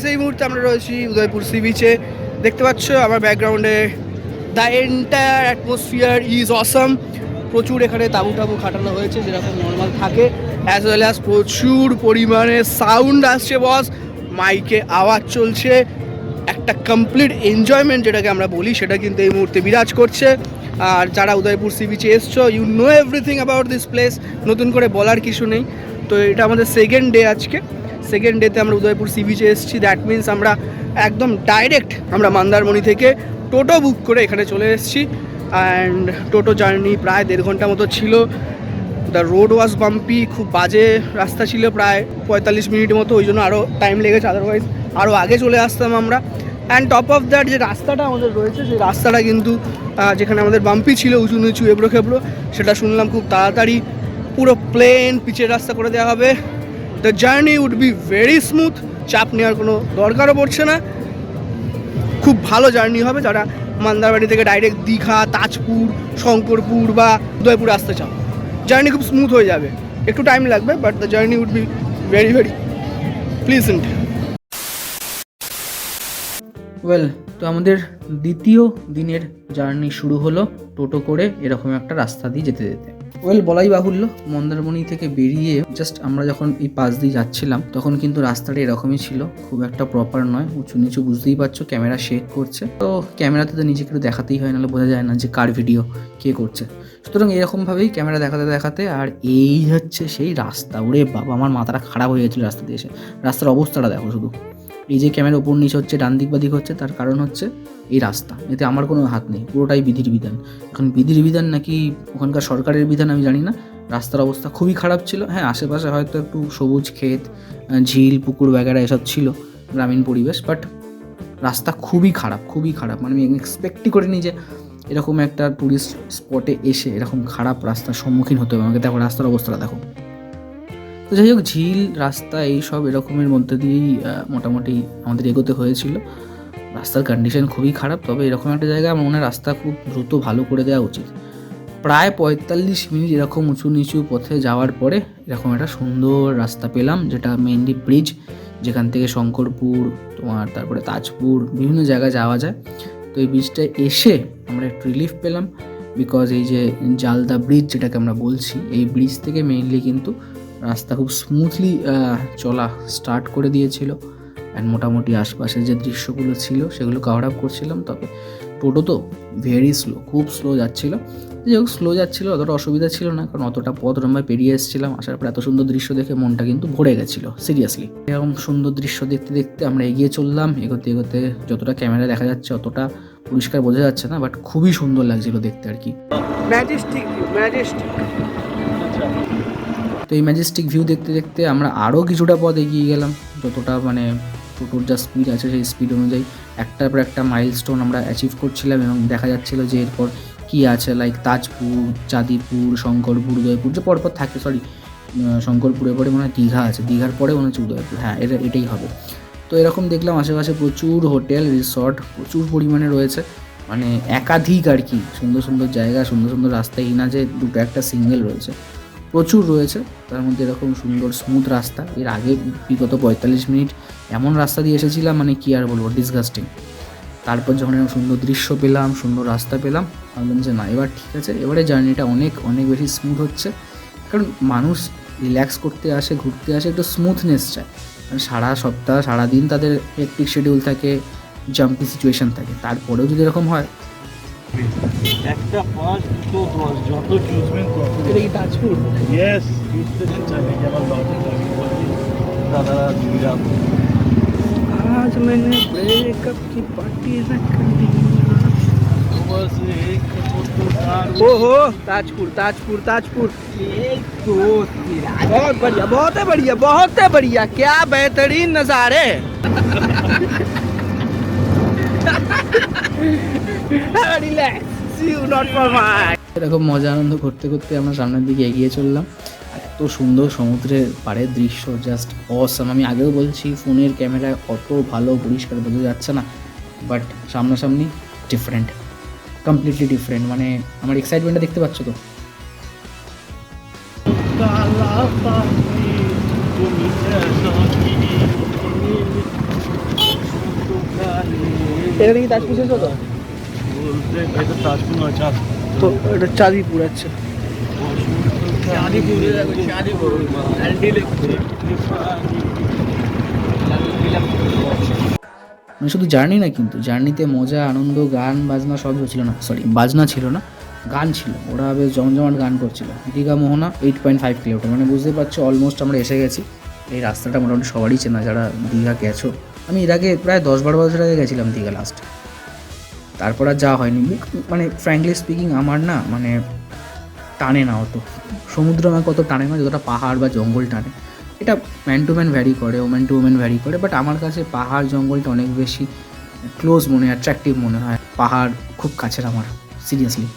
Guys এই মুহূর্তে আমরা রয়েছি উদয়পুর সি বিচে দেখতে পাচ্ছ, আমার ব্যাকগ্রাউন্ডে the entire atmosphere is awesome প্রচুর এখানে তাবু টাবু খাটানো হয়েছে, যেরকম নর্মাল থাকে অ্যাজ ওয়েল অ্যাজ প্রচুর পরিমাণে সাউন্ড আসছে বস মাইকে আওয়াজ চলছে, একটা কমপ্লিট এনজয়মেন্ট যেটাকে আমরা বলি, সেটা কিন্তু এই মুহূর্তে বিরাজ করছে। আর যারা উদয়পুর সি বিচে এসছো you know everything about this place নতুন করে বলার কিছু নেই। তো এটা আমাদের সেকেন্ড ডে আজকে। সেকেন্ড ডেতে আমরা উদয়পুর সি বিচে এসেছি। দ্যাট মিন্স আমরা একদম ডাইরেক্ট আমরা মন্দারমণি থেকে টোটো বুক করে এখানে চলে এসেছি। অ্যান্ড টোটো জার্নি প্রায় দেড় ঘণ্টা মতো ছিল। দ্য রোড ওয়াজ বাম্পি খুব বাজে রাস্তা ছিল প্রায় পঁয়তাল্লিশ মিনিট মতো, ওই জন্য আরও টাইম লেগেছে। আদারওয়াইজ আরও আগে চলে আসতাম আমরা। অ্যান্ড টপ অফ দ্যাট যে রাস্তাটা আমাদের রয়েছে, সেই রাস্তাটা কিন্তু যেখানে আমাদের বাম্পি ছিল, উঁচু নিচু, এবড়ো খেবড়ো, সেটা শুনলাম খুব তাড়াতাড়ি। পুরো প্লেন পিচের রাস্তা করে দেওয়া হবে। The journey would be very smooth চাপ নেওয়ার কোনো দরকারও পড়ছে না। খুব ভালো জার্নি হবে যারা মান্দারবাড়ি থেকে ডাইরেক্ট দীঘা, তাজপুর, শঙ্করপুর বা উদয়পুর আসতে চাও। জার্নি খুব স্মুথ হয়ে যাবে। একটু টাইম লাগবে but the journey would be very very pleasant well তো আমাদের দ্বিতীয় দিনের জার্নি শুরু হলো টোটো করে এরকম একটা রাস্তা দিয়ে যেতে যেতে। ওয়েল বলাই বাহুল্য, মন্দারমণি থেকে বেরিয়ে জাস্ট আমরা যখন এই পাশ দিয়ে যাচ্ছিলাম, তখন কিন্তু রাস্তাটা এরকমই ছিল, খুব একটা প্রপার নয়, উঁচু নিচু বুঝতেই পারছ ক্যামেরা শেক করছে। তো ক্যামেরাতে তো নিজেকে একটু দেখাতেই হয়, নাহলে বোঝা যায় না যে কার ভিডিও কে করছে। সুতরাং এরকমভাবেই ক্যামেরা দেখাতে দেখাতে, আর এই হচ্ছে সেই রাস্তা। ওরে বাবা, আমার মাথাটা খারাপ হয়ে গেছিল রাস্তা দিয়ে এসে। রাস্তার অবস্থাটা দেখো শুধু। এই যে ক্যামেরা উপর নিচ হচ্ছে, ডান দিক বা দিক হচ্ছে, তার কারণ হচ্ছে এই রাস্তা। এতে আমার কোনো হাত নেই, পুরোটাই বিধির বিধান। এখন বিধির বিধান নাকি ওখানকার সরকারের বিধান আমি জানি না। রাস্তার অবস্থা খুবই খারাপ ছিল। হ্যাঁ আশেপাশে হয়তো একটু সবুজ ক্ষেত ঝিল, পুকুর বাগেরা এসব ছিল, গ্রামীণ পরিবেশ বাট রাস্তা খুবই খারাপ খুবই খারাপ। মানে আমি এক্সপেক্টই করিনি যে এরকম একটা টুরিস্ট স্পটে এসে এরকম খারাপ রাস্তার সম্মুখীন হতে হবে। আমাকে দেখো, রাস্তার অবস্থাটা দেখো। তো যাই হোক, ঝিল, রাস্তা, এইসব এরকমের মধ্যে দিয়েই মোটামুটি আমাদের এগোতে হয়েছিল। রাস্তার কন্ডিশন খুবই খারাপ, তবে এরকম একটা জায়গায় আমার মনে হয় রাস্তা খুব দ্রুত ভালো করে দেওয়া উচিত। প্রায় পঁয়তাল্লিশ মিনিট এরকম উঁচু নিচু পথে যাওয়ার পরে এরকম একটা সুন্দর রাস্তা পেলাম, যেটা মেইনলি ব্রিজ যেখান থেকে শঙ্করপুর, তোমার তারপরে তাজপুর, বিভিন্ন জায়গায় যাওয়া যায়। তো এই ব্রিজটা এসে আমরা একটু রিলিফ পেলাম বিকজ এই যে জালদা ব্রিজ যেটাকে আমরা বলছি, এই ব্রিজ থেকে মেইনলি কিন্তু রাস্তা খুব স্মুথলি চলা স্টার্ট করে দিয়েছিল। অ্যান্ড মোটামুটি আশপাশের যে দৃশ্যগুলো ছিল, সেগুলো কভার আপ করছিলাম। তবে টোটো তো ভেরি স্লো খুব স্লো যাচ্ছিল। যাই হোক স্লো যাচ্ছিল, অতটা অসুবিধা ছিল না, কারণ অতটা পথ লম্বায় পেরিয়ে এসেছিলাম। আসার পর এত সুন্দর দৃশ্য দেখে মনটা কিন্তু ভরে গেছিল সিরিয়াসলি এরকম সুন্দর দৃশ্য দেখতে দেখতে আমরা এগিয়ে চললাম। এগোতে এগোতে যতটা ক্যামেরা দেখা যাচ্ছে, অতটা পরিষ্কার বোঝা যাচ্ছে না বাট খুবই সুন্দর লাগছিল দেখতে আর কি। ম্যাজেস্টিক ম্যাজেস্টিক তো এই ম্যাজেস্টিক ভিউ দেখতে দেখতে আমরা আরও কিছুটা পথ এগিয়ে গেলাম। যতটা মানে টোটোর যা স্পিড আছে সেই স্পিড অনুযায়ী একটার পর একটা মাইলস্টোন আমরা অ্যাচিভ করছিলাম এবং দেখা যাচ্ছিল যে এরপর কী আছে লাইক তাজপুর, চাঁদিপুর, শঙ্করপুর, উদয়পুর, যে পরপর থাকে সরি শঙ্করপুরের পরে মনে হয় দীঘা আছে, দীঘার পরে মনে হচ্ছে উদয়পুর হ্যাঁ এটা, এটাই হবে। তো এরকম দেখলাম আশেপাশে প্রচুর হোটেল রিসর্ট প্রচুর পরিমাণে রয়েছে মানে একাধিক আর কি, সুন্দর সুন্দর জায়গা, সুন্দর সুন্দর রাস্তা এই না যে দুটো একটা সিঙ্গেল রয়েছে। প্রচুর রয়েছে। তার মধ্যে এরকম সুন্দর স্মুথ রাস্তা। এর আগে বিগত পঁয়তাল্লিশ মিনিট এমন রাস্তা দিয়ে এসেছিলাম মানে কি আর বলব ডিসগাস্টিং তারপর যখন এরকম সুন্দর দৃশ্য পেলাম, সুন্দর রাস্তা পেলাম, ভাবলাম যে না, এবার ঠিক আছে। এবারে জার্নিটা অনেক অনেক বেশি স্মুথ হচ্ছে। কারণ মানুষ রিল্যাক্স করতে আসে, ঘুরতে আসে, একটু স্মুথনেস চায়। মানে সারা সপ্তাহ, সারা দিন তাদের হেক্টিক শিডিউল থাকে জাম্পি সিচুয়েশন থাকে। তারপরেও যদি এরকম হয় একটা পাঁচ দুটো দশ যত চুজবেন তত এটা কি তাজপুর ইয়েস চুজতে চাইলে যেমন লজিক লাগে দাদারা দিদিরা आज मैंने ब्रेकअप की पार्टी न करी बस एक पुरस्कार ओहो ताजपुर ताजपुर ताजपुर एक दो बहुत बढ़िया बहुत है बढ़िया बहुत है बढ़िया क्या बेहतरीन नज़ारे এরকম মজা আনন্দ করতে করতে আমরা সামনের দিকে এগিয়ে চললাম। এত সুন্দর সমুদ্রের পাড়ের দৃশ্য জাস্ট অসম আমি আগেও বলছি ফোনের ক্যামেরায় অত ভালো পরিষ্কার বোঝা যাচ্ছে না বাট সামনাসামনি ডিফারেন্ট কমপ্লিটলি ডিফারেন্ট মানে আমার এক্সাইটমেন্টটা দেখতে পাচ্ছ তো? এখানে কি তাজপুর শেষ হতো এটা তো এটা চাঁদিপুর আচ্ছা। চাঁদিপুর চাঁদিপুর। মানে শুধু জার্নি না কিন্তু জার্নিতে মজা আনন্দ গান বাজনা সবই ছিল না। সরি বাজনা ছিল না গান ছিল। ওরা বেশ জমজমাট গান করছিল। Digha Mohana eight point five kilometre. মানে বুঝতে পারছ অলমোস্ট আমরা এসে গেছি। এই রাস্তাটা মোটামুটি সবারই চেনা যারা দীঘা গেছো আমি এর আগে প্রায় দশ বারো বছর আগে গেছিলাম দীঘা লাস্ট তারপর আর যাওয়া হয়নি। মানে ফ্র্যাঙ্কলি স্পিকিং আমার না মানে টানে না অত। সমুদ্র আমাকে অত টানে না, যতটা পাহাড় বা জঙ্গল টানে। এটা ম্যান টু ম্যান ভ্যারি করে ওম্যান টু ওম্যান ভ্যারি করে বাট আমার কাছে পাহাড়, জঙ্গলটা অনেক বেশি ক্লোজ মনে হয় অ্যাট্রাকটিভ মনে হয়। পাহাড় খুব কাছের আমার সিরিয়াসলি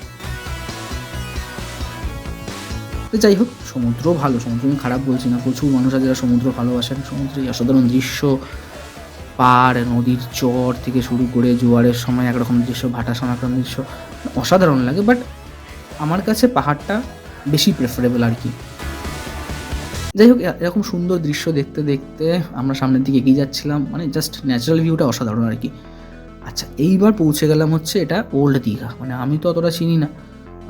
তো যাই হোক সমুদ্র ভালো, সমুদ্র আমি খারাপ বলছি না। প্রচুর মানুষ আছে যারা সমুদ্র ভালোবাসেন। সমুদ্রে অসাধারণ দৃশ্য পাড় নদীর চর থেকে শুরু করে জোয়ারের সময় একরকম দৃশ্য, ভাটা সময় দৃশ্য, অসাধারণ লাগে বাট আমার কাছে পাহাড়টা বেশি প্রেফারেবল আর কি। যাই হোক এরকম সুন্দর দৃশ্য দেখতে দেখতে আমরা সামনের দিকে এগিয়ে যাচ্ছিলাম মানে জাস্ট ন্যাচারাল ভিউটা অসাধারণ আর কি। আচ্ছা এইবার পৌঁছে গেলাম হচ্ছে এটা ওল্ড দীঘা মানে আমি তো অতটা চিনি না।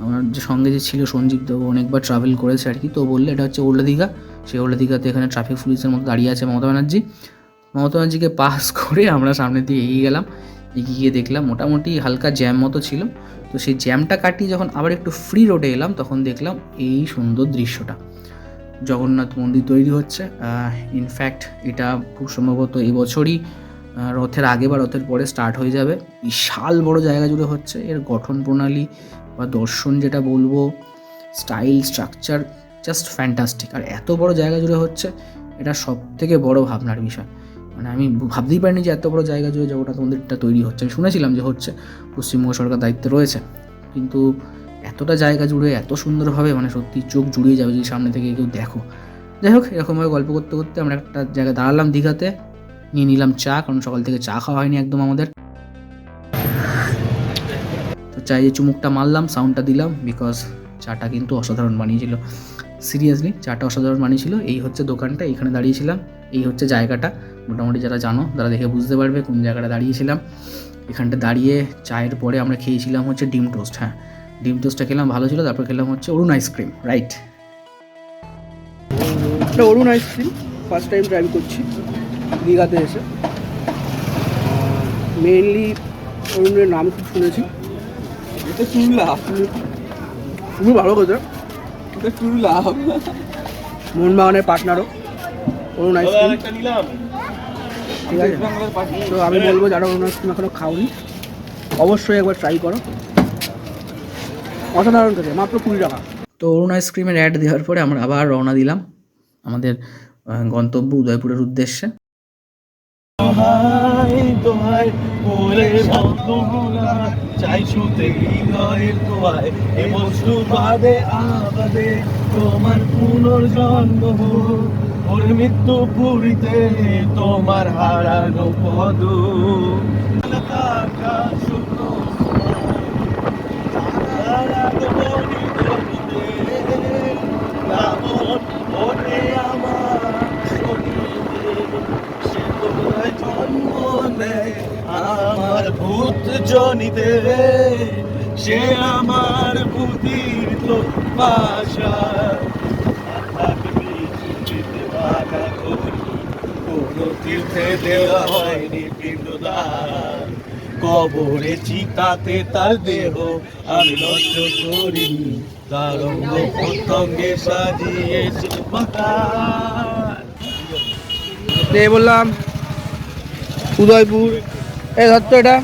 আমার যে সঙ্গে যে ছিল সঞ্জীব দেব অনেকবার ট্রাভেল করেছে আর কি, তো বললে এটা হচ্ছে ওল্ড দীঘা সেই ওল্ড দীঘাতে এখানে ট্রাফিক পুলিশের মতো দাঁড়িয়ে আছে মমতা ব্যানার্জি। মমতা পাস করে আমরা সামনের দিকে এগিয়ে গেলাম, এগিয়ে গিয়ে দেখলাম মোটামুটি হালকা জ্যাম মতো ছিল। তো সেই জ্যামটা কাটিয়ে যখন আবার একটু ফ্রি রোডে এলাম, তখন দেখলাম এই সুন্দর দৃশ্যটা। জগন্নাথ মন্দির তৈরি হচ্ছে। ইনফ্যাক্ট এটা খুব সম্ভবত এবছরই রথের আগে বা রথের পরে স্টার্ট হয়ে যাবে। বিশাল বড় জায়গা জুড়ে হচ্ছে। এর গঠন প্রণালী বা দর্শন যেটা বলব স্টাইল স্ট্রাকচার জাস্ট ফ্যান্টাস্টিক আর এত বড় জায়গা জুড়ে হচ্ছে, এটা সব থেকে বড় ভাবনার বিষয়। মানে আমি ভাবতেই পারিনি যে এত বড় জায়গা জুড়ে জগন্নাথ মন্দিরটা তৈরি হচ্ছে। আমি শুনেছিলাম যে হচ্ছে পশ্চিমবঙ্গ সরকার দায়িত্বে রয়েছে। কিন্তু এতটা জায়গা জুড়ে এত সুন্দরভাবে মানে সত্যি চোখ জুড়িয়ে যাবে যদি সামনে থেকে কেউ দেখো। যাই হোক, এরকমভাবে গল্প করতে করতে আমরা একটা জায়গায় দাঁড়ালাম দীঘাতে, নিয়ে নিলাম চা, কারণ সকাল থেকে চা খাওয়া হয়নি একদম আমাদের। তো চায়ে চুমুকটা মারলাম সাউন্ডটা দিলাম বিকজ চাটা কিন্তু অসাধারণ বানিয়েছিল। সিরিয়াসলি চাটা অসাধারণ বানিয়েছিল। এই হচ্ছে দোকানটা, এইখানে দাঁড়িয়েছিলাম। এই হচ্ছে জায়গাটা। মোটামুটি যারা জানো তারা দেখে বুঝতে পারবে কোন জায়গাটা দাঁড়িয়েছিলাম। এখানটা দাঁড়িয়ে চায়ের পরে আমরা খেয়েছিলাম হচ্ছে ডিম টোস্ট হ্যাঁ। ডিম টোস্টটা খেলাম ভালো ছিল। তারপর খেলাম হচ্ছে অরুণ আইসক্রিম রাইট এটা Arun ice cream first time drive করছি দীঘাতে এসে। মেইনলি অরুণের নাম খুব শুনেছি। এটা শুনলাম খুবই ভালো কথা। এটা শুনলাম মোহনবাগানের পার্টনারও অরুণ আইসক্রিম একটা নিলাম। ঠিক আছে? তো আমি বলব যারা অরুণ আইসক্রিম এখনও খাওনি অবশ্যই একবার ট্রাই করো। অসাধারণ খেতে মাত্র কুড়ি টাকা। তো অরুণ আইসক্রিমের অ্যাড দেওয়ার পরে আমরা আবার রওনা দিলাম আমাদের গন্তব্য উদয়পুরের উদ্দেশ্যে। তোমার পুনর্জন্ম ওর মৃত্যু পুরীতে তোমার হারানো পদ। আমার ভূত জনিতে সে আমার ভূতির তো পাশা কোনো তীর্থে দেওয়া হয়নি পিণ্ডদান। কবরে চিতাতে তার দেহ। আমি নষ্ট করি তার অঙ্গ প্রত্যঙ্গে সাজিয়েছে বললাম? উদয়পুর। এই ধরতো এটা।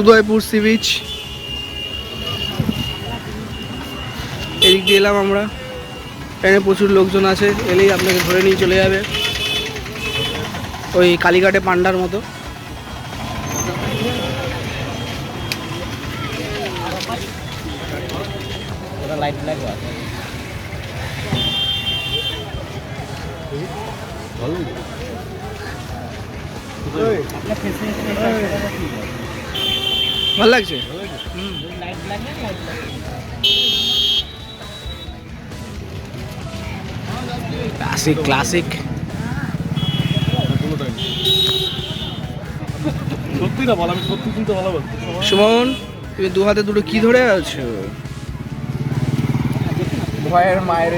উদয়পুর সি বিচ এদিক দিয়ে এলাম আমরা। এখানে প্রচুর লোকজন আছে এলেই আপনাকে ধরে নিয়ে চলে যাবে। ওই কালীঘাটে পান্ডার মতো। ভালো লাগছে? ক্লাসিক ক্লাসিক সত্যিটা বল আমি সত্যি কিন্তু ভালো সুমন তুমি দু হাতে দুটো কি ধরে আছো? ভয়ের মায়ের।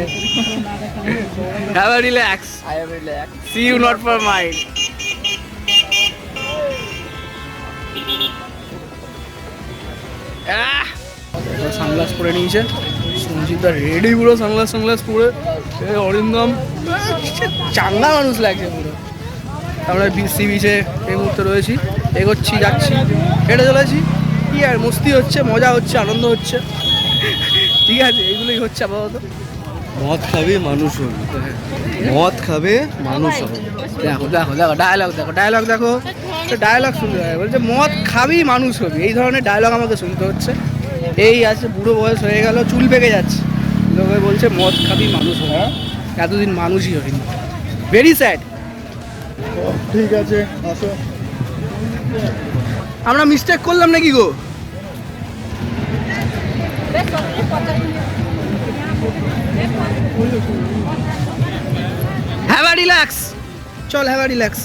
Have a relax I am relax see you not for mind sunglass পরে নিয়েছে। সঞ্জিতা রেডি পুরো সানগ্লাস সানগ্লাস পরে। অরিন্দম। চাঙ্গা মানুষ লাগছে পুরো। আমরা সি বিচে এই মুহূর্তে রয়েছি এগোচ্ছি যাচ্ছি হেঁটে চলেছি। কি আর মস্তি হচ্ছে মজা হচ্ছে আনন্দ হচ্ছে। ঠিক আছে এগুলোই হচ্ছে আপাতত। মদ খাবে মানুষ হবে। মদ খাবে মানুষ হবে। দেখো দেখো দেখো ডায়লগ দেখো ডায়লগ দেখো। ডায়লগ শুনতে হয় বলছে মদ খাবি মানুষ হবে। এই ধরনের ডায়লগ আমাকে শুনতে হচ্ছে। এই আছে বুড়ো বয়স হয়ে গেল চুল পেকে যাচ্ছে। লোকে বলছে মদ খাবি মানুষ হবে। এতদিন মানুষই হয়নি। ভেরি স্যাড ঠিক আছে আসো। আমরা মিস্টেক করলাম নাকি গো? হ্যাভা রিল্যাক্স চল হ্যাভ রিল্যাক্স